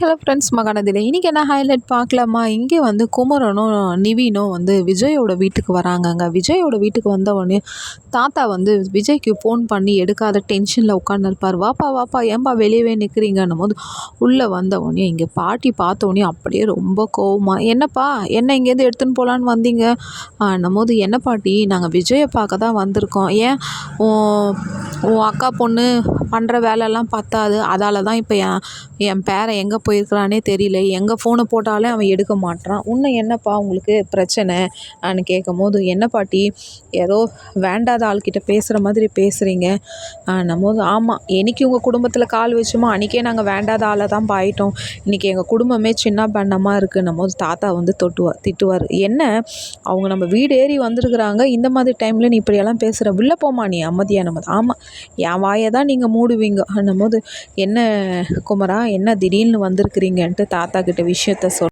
Hello friends மகானதில் இன்றைக்கி என்ன highlight பார்க்கலாமா? இங்கே வந்து குமரனும் நிவினும் வந்து விஜயோட வீட்டுக்கு வராங்கங்க. விஜயோட வீட்டுக்கு வந்த உடனே தாத்தா வந்து விஜய்க்கு ஃபோன் பண்ணி எடுக்காத டென்ஷனில் உட்காந்துருப்பார் வாப்பா வாப்பா ஏன்பா வெளியவே நிற்கிறீங்கன்னும் போது உள்ளே வந்த உடனே இங்கே பாட்டி பார்த்தோன்னே அப்படியே ரொம்ப கோவமாக என்னப்பா என்ன இங்கேருந்து எடுத்துன்னு போகலான்னு வந்தீங்க? என்னும் போது என்ன பாட்டி நாங்கள் விஜயை பார்க்க தான் வந்திருக்கோம். ஏன்? உன் உன் அக்கா பொண்ணு பண்ணுற வேலைலாம் பத்தாது. அதால் தான் இப்போ என் என் பேரன் எங்கே போயிருக்கிறானே தெரியல. எங்கே ஃபோனை போட்டாலே அவன் எடுக்க மாட்றான். இன்னும் என்னப்பா உங்களுக்கு பிரச்சனை? கேட்கும் கேட்கும்போது என்ன பாட்டி? ஏதோ வேண்டாத ஆள்கிட்ட பேசுகிற மாதிரி பேசுகிறீங்க போது ஆமாம் என்னைக்கு உங்கள் குடும்பத்தில் கால் வச்சுமோ அன்றைக்கே நாங்கள் வேண்டாத ஆளை தான் பாயிட்டோம். இன்றைக்கி எங்கள் குடும்பமே சின்ன பண்ணமாக இருக்குது போது தாத்தா வந்து தொட்டுவார் திட்டுவார். என்ன? அவங்க நம்ம வீடு ஏறி வந்திருக்குறாங்க. இந்த மாதிரி டைமில் நீ இப்படியெல்லாம் பேசுகிற உள்ளே போமா நீ அமைதியாக நம்ம ஆமாம் என் வாயை தான் நீங்கள் மூடுவீங்க. போது என்ன குமரா என்ன திடீர்னு வந்திருக்கிறீங்கன்ட்டு தாத்தா கிட்ட விஷயத்த சொல்